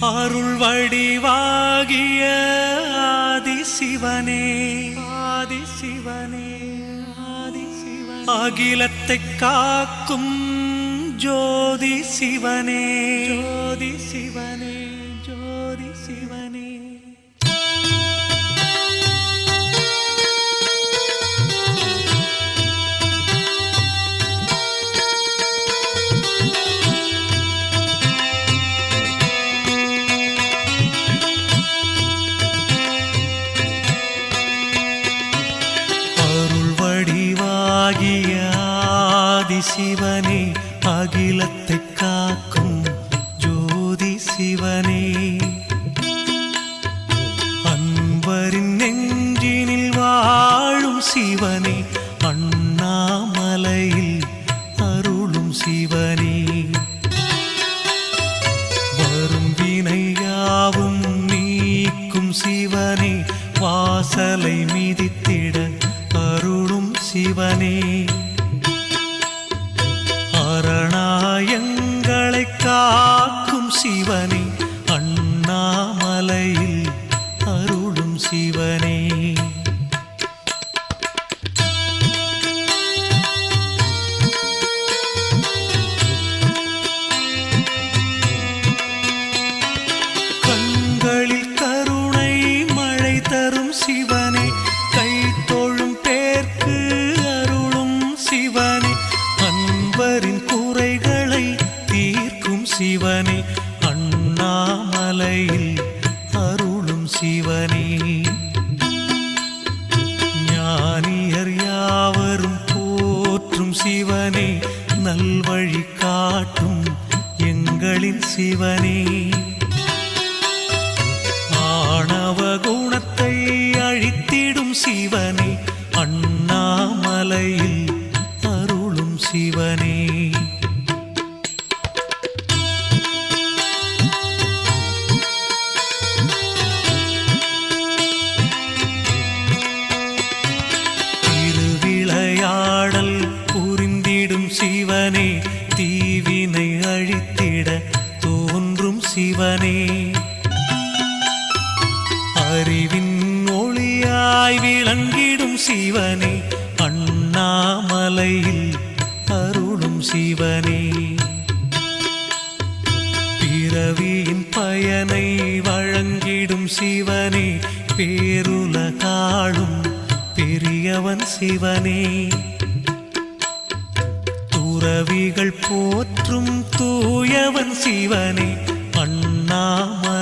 அருள் வடிவாகிய ஆதி சிவனே ஆதி சிவனே ஆதி சிவனே அகிலத்தை காக்கும் ஜோதி சிவனே ஜோதி சிவனே சிவனே அகிலத்தை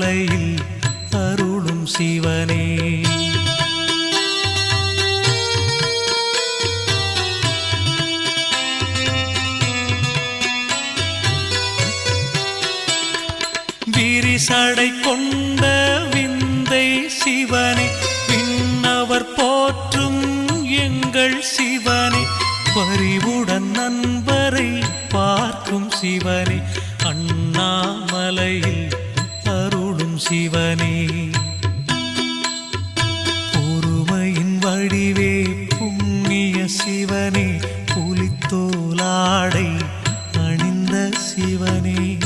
அண்ணாமலையில் அருளும் சிவனே. விரிசடை கொண்ட விந்தை சிவனே விண்ணவர் போற்றும் எங்கள் சிவனே பறிவுடன் நண்பரை பார்க்கும் சிவனே அண்ணாமலையில் சிவனே பொறுமையின் வடிவே புண்ணிய சிவனே புலித்தோலாடை அணிந்த சிவனே.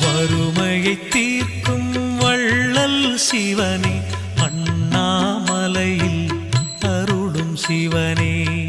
வறுமையை தீர்க்கும் வள்ளல் சிவனே அண்ணாமலையில் அருளும் சிவனே.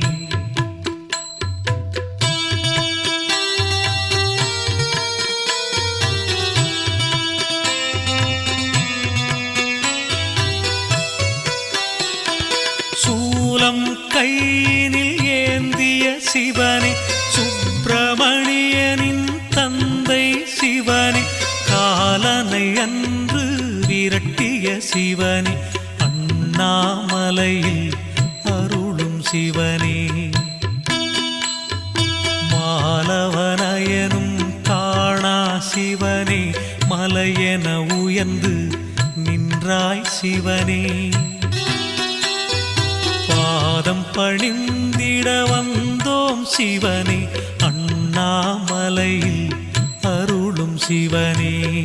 நின்றாய் சிவனே. பாதம் பணிந்திட வந்தோம் சிவனே. அண்ணாமலையில் அருளும் சிவனே.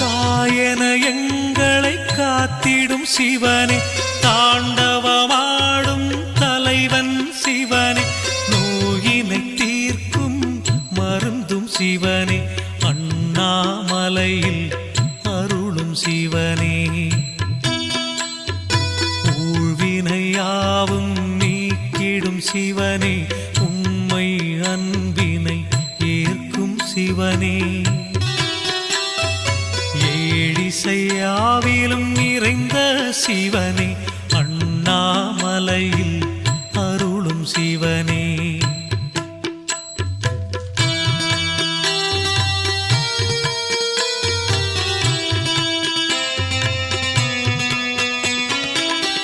காயன எங்களை காத்திடும் சிவனே. தாண்டவமாடும் இசையாவிலும் நிறைந்த சிவனே அண்ணாமலையில் அருளும் சிவனே.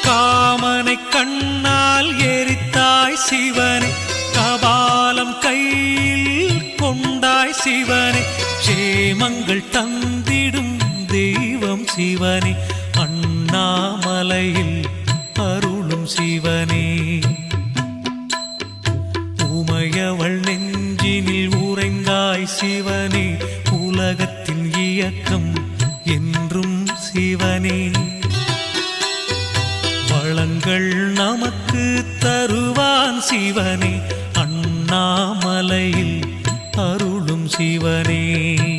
காமனை கண்ணால் எரித்தாய் சிவனே கபாலம் கையில் கொண்டாய் சிவனே. சேமங்கள் தந்திடும் சிவனே அண்ணாமலையில் அருளும் சிவனே. உமையவள் நெஞ்சினில் உறைந்தாய் சிவனே உலகத்தின் இயக்கம் என்றும் சிவனே. வளங்கள் நமக்கு தருவான் சிவனே அண்ணாமலையில் அருளும் சிவனே.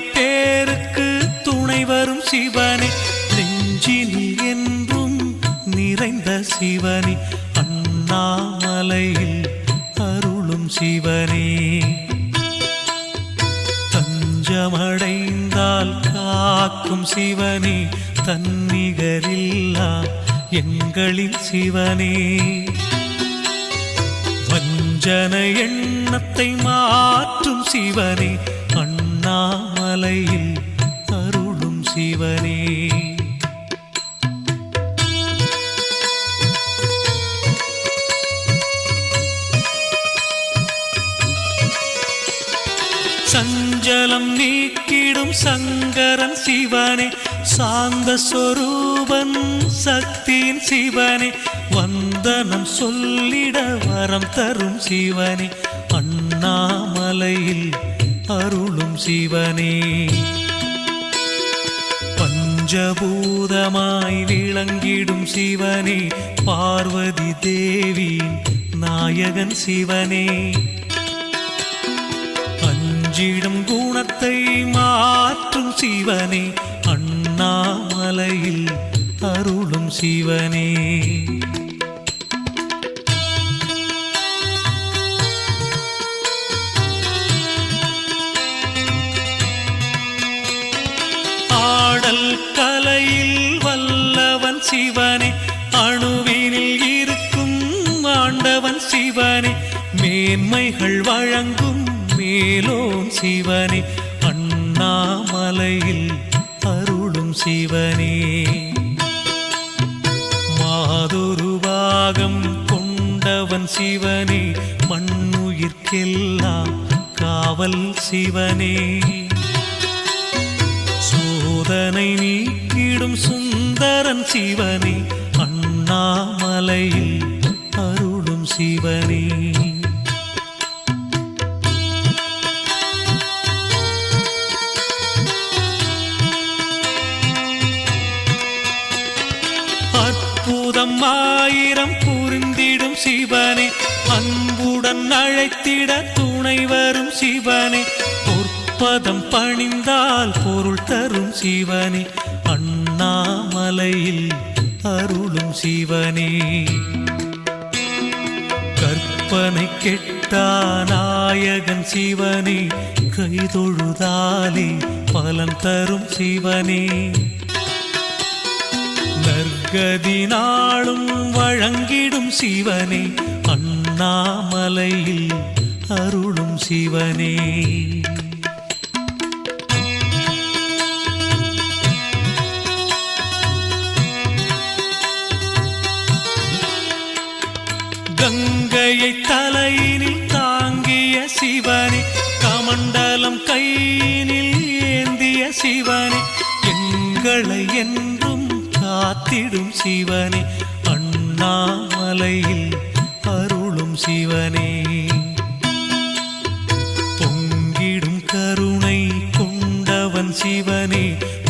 பேருக்கு துணை வரும் சிவனே நெஞ்சினி என்றும் நிறைந்த சிவனே அண்ணாமலையில் அருளும் சிவனே. தஞ்சமடைந்தால் காக்கும் சிவனே தன்னிகரில்லா எங்களின் சிவனே. வஞ்சன எண்ணத்தை மாற்றும் சிவனே அண்ணா அண்ணாமலையில் அருளும் சிவனே. சஞ்சலம் நீக்கிடும் சங்கரன் சிவனே சாந்த சொரூபன் சக்தியின் சிவனே வந்தனம் சொல்லிட வரம் தரும் சிவனே அண்ணாமலையில் அருளும் சிவனே. பஞ்சபூதமாய் விளங்கிடும் சிவனே பார்வதி தேவி நாயகன் சிவனே. அஞ்சிடும் குணத்தை மாற்றும் சிவனே அண்ணாமலையில் அருளும் சிவனே. சிவனே அணுவினில் இருக்கும் ஆண்டவன் சிவனே மேன்மைகள் வழங்கும் மேலோன் சிவனே அண்ணாமலையில் அருளும் சிவனே. மாதுருவாகம் கொண்டவன் சிவனே மண்ணுயிர்க்கெல்லாம் காவல் சிவனே. சோதனை நீக்கிடும் சுந்தரன் சிவனே அண்ணாமலையில் அருளும் சிவனே. அற்புதம் ஆயிரம் புரிந்திடும் சிவனே அன்புடன் அழைத்திட துணை வரும் சிவனே. பொற்பதம் பணிந்தால் பொருள் தரும் சிவனே அண்ணா மாலையில் அருளும் சிவனே. கற்பனை கெட்டா நாயகன் சிவனே கைதொழுதாலே பலன் தரும் சிவனே. நற்கதி நாளும் வழங்கிடும் சிவனே அண்ணாமலையில் அருளும் சிவனே. கங்கையை தலையினில் தாங்கிய சிவனே கமண்டலம் கையினில் ஏந்திய சிவனே எங்களை என்றும் காத்திடும் காத்திடும் சிவனே அண்ணாமலையில் அருளும் சிவனே. பொங்கிடும் கருணை கொண்டவன் சிவனே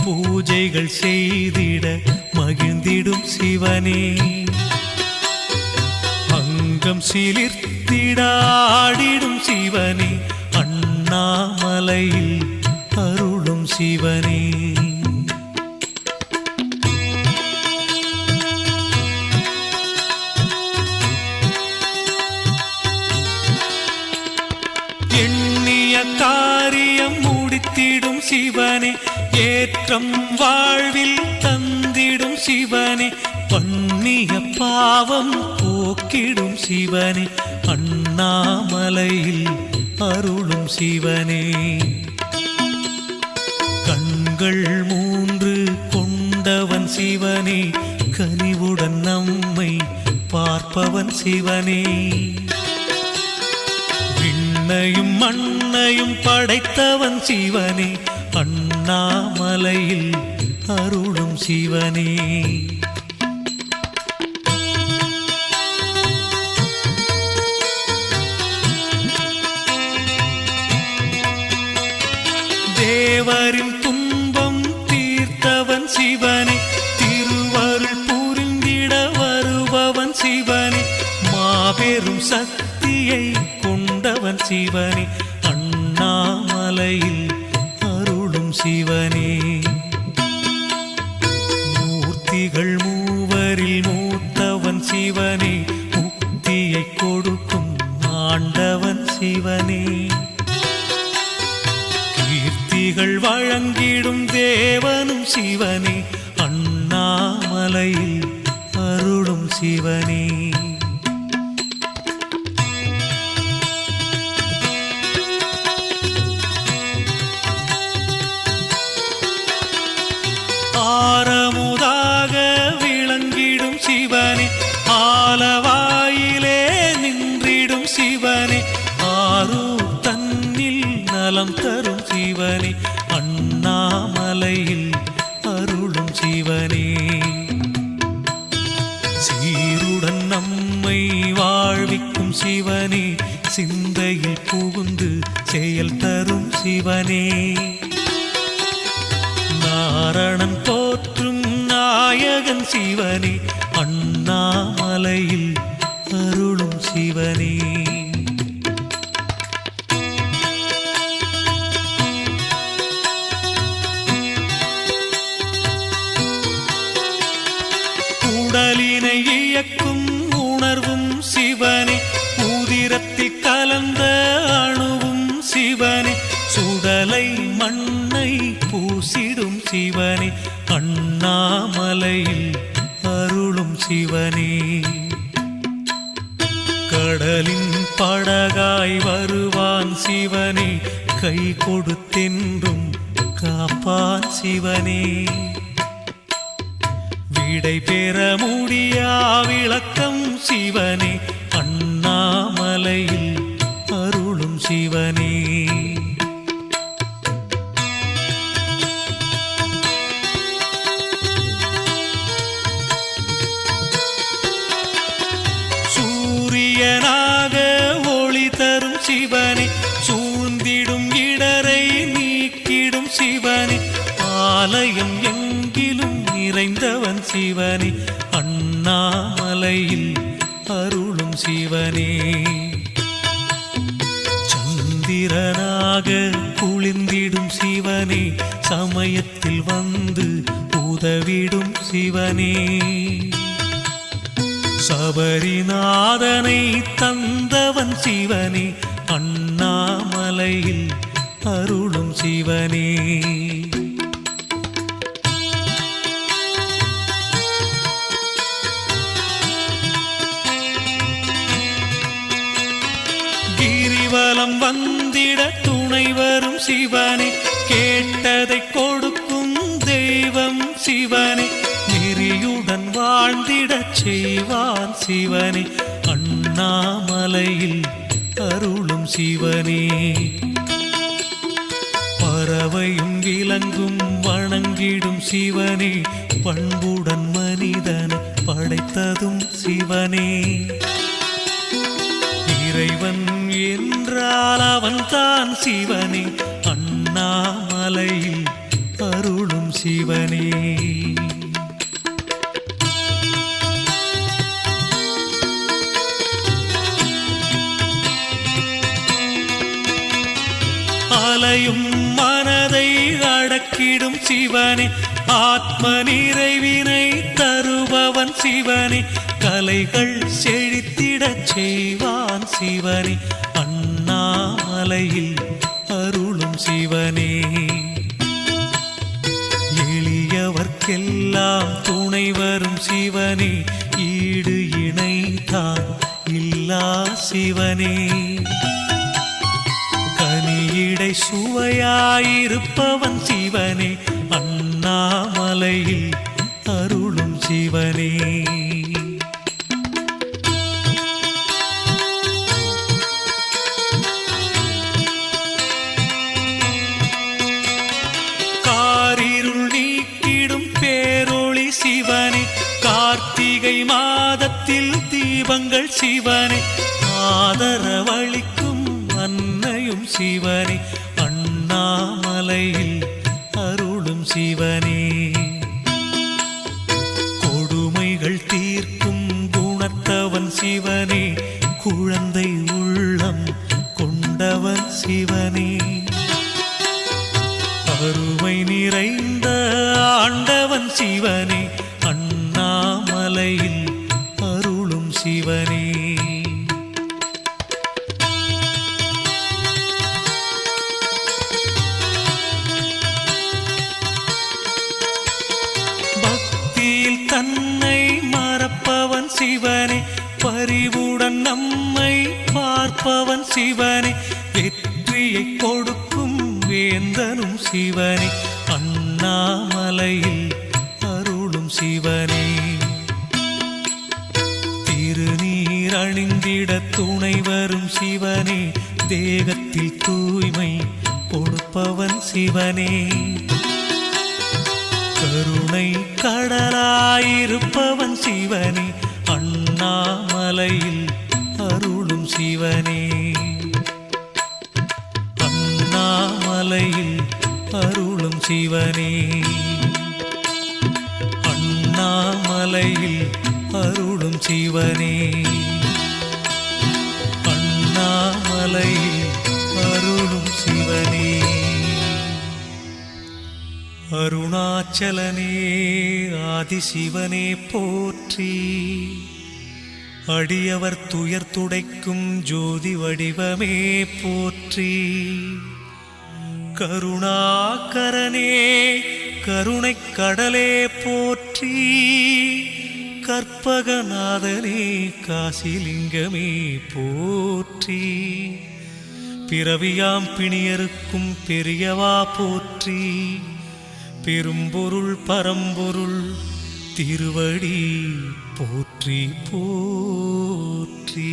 பூஜைகள் செய்திட மகிழ்ந்திடும் சிவனே. அங்கம் சிலிர்த்திடாடிடும் சிவனே அண்ணாமலையில் அருளும் சிவனே. எண்ணிய காரியம் முடித்திடும் சிவனே ஏற்றம் வாழ்வில் தந்திடும் சிவனே பண்ணிய பாவம் போக்கிடும் சிவனே அண்ணாமலையில் அருளும் சிவனே. கண்கள் மூன்று கொண்டவன் சிவனே கனிவுடன் நம்மை பார்ப்பவன் சிவனே. விண்ணையும் மண்ணையும் படைத்தவன் சிவனே அண்ணாமலையில் அருளும் சிவனே. தேவரின் துன்பம் தீர்த்தவன் சிவனே. திருவருள் புரிந்திட வருபவன் சிவனே. மாபெரும் சக்தியை கொண்டவன் சிவனே. அண்ணாமலையில் அருளும் சிவனே. மூர்த்திகள் மூவரில் மூத்தவன் சிவனே. முக்தியை கொடுக்கும் ஆண்டவன் சிவனே. துதிகள் வழங்கிடும் தேவனும் சிவனே. அண்ணாமலையில் அருளும் சிவனே. சிவனே நாரணன் போற்றும் நாயகன் சிவனே அண்ணாமலையில் அருளும் சிவனே. சிவனே அண்ணாமலையில் அருளும் சிவனே. கடலின் படகாய் வருவான் சிவனே கை கொடுத்தென்றும் காப்பான் சிவனே. விடை பெற முடியா விளக்கம் சிவனே அண்ணாமலையில் அருளும் சிவனே. சமயத்தில் வந்து உதவிடும் சிவனே. சபரிநாதனை தந்தவன் சிவனே அண்ணாமலையில் அருளும் சிவனே. கிரிவலம் வந்திட துணை வரும் சிவனே கேட்டதை கொடுக்கும் தெய்வம் சிவனே. நெறியுடன் வாழ்ந்திடச் செய்வான் சிவனே. அண்ணாமலையில் அருளும் சிவனே. பறவையும் விலங்கும் வணங்கிடும் சிவனே. பண்புடன் மனி மனிதனை படைத்ததும் சிவனே. இறைவன் என்றால் அவன் தான் சிவனே. அண்ணாமலையில் அருளும் சிவனே. அலையும் மனதை அடக்கிடும் சிவனே. ஆத்ம நிறைவினை தருபவன் சிவனே. கலைகள் செழித்திடச் செய்வான் சிவனே. அண்ணாமலையில் அருளும் சிவனே. எளியவர்க்கெல்லாம் துணை வரும் சிவனே. ஈடு இணைத்தான் இல்லா சிவனே. கனியிடை சுவையாயிருப்பவன் சிவனே. அண்ணாமலையில் அருளும் சிவனே. தீபங்கள் சிவனே ஆதரவளிக்கும் அன்னையும் சிவனே அண்ணாமலையில் அருளும் சிவனே. கொடுமைகள் தீர்க்கும் குணத்தவன் சிவனே குழந்தை உள்ளம் கொண்டவன் சிவனே. அருமை நிறைந்த ஆண்டவன் சிவனே காப்பவன் சிவனே. வெற்றியை கொடுக்கும் வேந்தனும் சிவனே. அண்ணாமலையில் அருளும் சிவனே. திருநீர் அணிந்திட துணை வரும் சிவனே. தேகத்தில் தூய்மை கொடுப்பவன் சிவனே. கருணை கடலாயிருப்பவன் சிவனே. அண்ணாமலையில் அருளும் சிவனே. அண்ணாமலையில் அருளும் சிவனே. அண்ணாமலையில் அருளும் சிவனே. அண்ணாமலையில் அருளும் சிவனே. அருணாச்சலனே ஆதிசிவனே போற்றி. அடியவர் துயர் துடைக்கும் ஜோதி வடிவமே போற்றி. கருணாகரனே கருணைக் கடலே போற்றி. கற்பகநாதனே காசிலிங்கமே போற்றி. பிறவியாம் பிணியருக்கும் பெரியவா போற்றி. பெரும்பொருள் பரம்பொருள் திருவடி போற்றி. போற்றி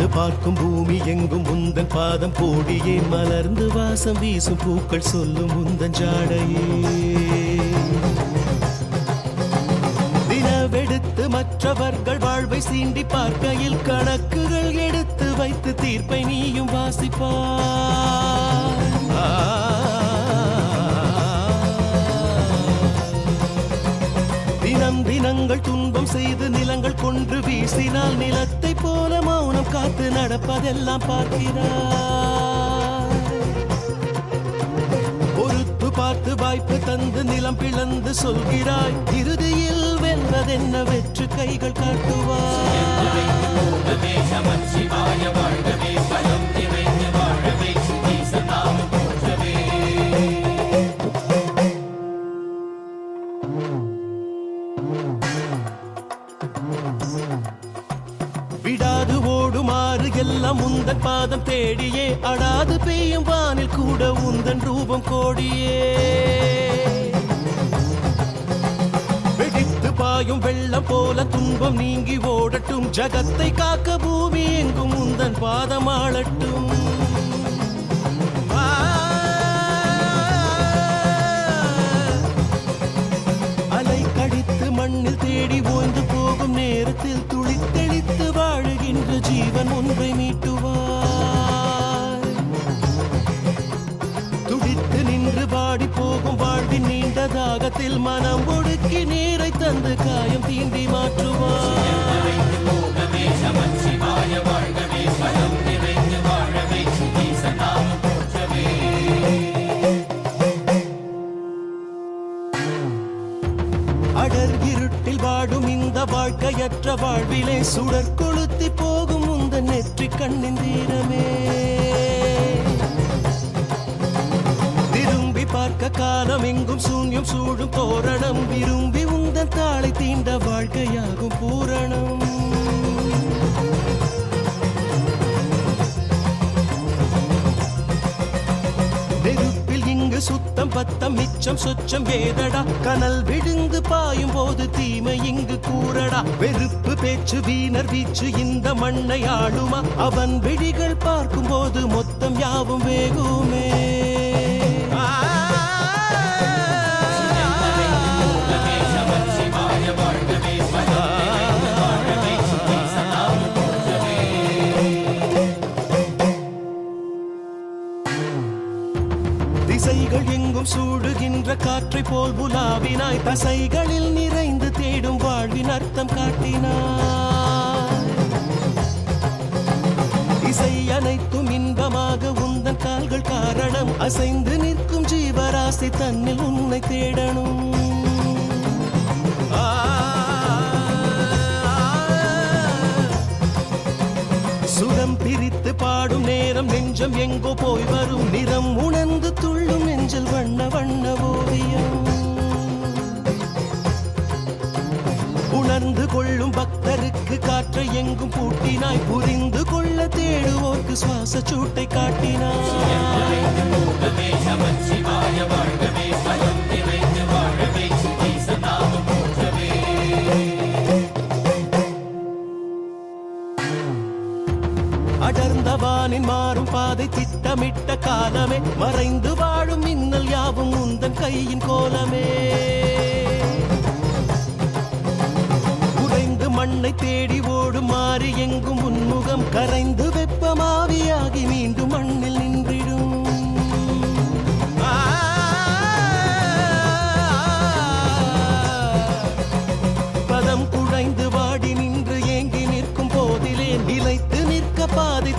அது பார்க்கும் பூமி எங்கும் உந்தன் பாதம் போடியே மலர்ந்து வாசம் வீசும் பூக்கள் சொல்லும் உந்தன் ஜாடையே. தினவெடுத்து மற்றவர்கள் வாழ்வை சீண்டி பார்க்கையில் கணக்குகள் எடுத்து வைத்து தீர்ப்பை நீயும் வாசிப்பார் தினம் தினங்கள் துன்பம் செய்து கொன்று வீசினால் நிலத்தை போல மௌனம் காத்து நடப்பதெல்லாம் பார்க்கிறார் பொறுத்து பார்த்து வாய்ப்பு தந்து நிலம் பிளந்து சொல்கிறாய். இறுதியில் வெல்வதென்ன வெற்று கைகள் காட்டுவார் பாதம் தேடியே அடாது பெய்யும் வானில் கூட உந்தன் ரூபம் கோடியே. வெடித்து பாயும் வெள்ளம் போல துன்பம் நீங்கி ஓடட்டும் ஜகத்தை காக்க பூமி எங்கும் உந்தன் பாதம் ஆளட்டும் அலை கடித்து மண்ணில் தேடி ஓய்ந்து போகும் நேரத்தில் துளித்தெளித்து வாழுகின்ற ஜீவன் ஒன்றை மீட்டுவார் போகும் நீண்ட தாகத்தில் மனம் ஒடுக்கி நீரை தந்து காயம் தீண்டி மாற்றுவார் அடர் இருட்டில் வாடும் இந்த வாழ்க்கையற்ற வாழ்விலே சுடர் கொளுத்தி போகும் உந்த நெற்றி கண்ணின் தீரமே. காலம் எங்கும் சூன்யம் சூழும் தோரணம் விரும்பி உந்தன் தாளை தீண்ட வாழ்க்கையாகும் பூரணம். நெருப்பில் இங்கு சுத்தம் பத்தம் மிச்சம் சொச்சம் வேதடா கனல் விழுந்து பாயும் போது தீமை இங்கு கூறடா? வெறுப்பு பேச்சு வீணர் வீச்சு இந்த மண்ணை ஆளுமா? அவன் விழிகள் பார்க்கும் போது மொத்தம் யாவும் வேகுமே. தசைகளில் நிறைந்து தேடும் வாழ்வின் அர்த்தம் காட்டினார். இசை அனைத்தும் இன்பமாக உந்தன் கால்கள் காரணம். அசைந்து நிற்கும் ஜீவராசி தன்னில் உன்னை தேடணும். ஆ சுரம் பிரித்து பாடும் நேரம் நெஞ்சம் எங்கோ போய் வரும். நிறம் உணர்ந்து துள்ளும் நெஞ்சில் வண்ண வண்ண ஓவியம். உணர்ந்து கொள்ளும் பக்தருக்கு காற்றை எங்கும் பூட்டினாய். புரிந்து கொள்ள தேடுவோர்க்கு சுவாச சூட்டை காட்டினாய். அடர்ந்த மாறும் பாதை திட்டமிட்ட காலமே. மறைந்து வாழும் மின்னல் யாவும் உந்தன் கையின் கோலமே.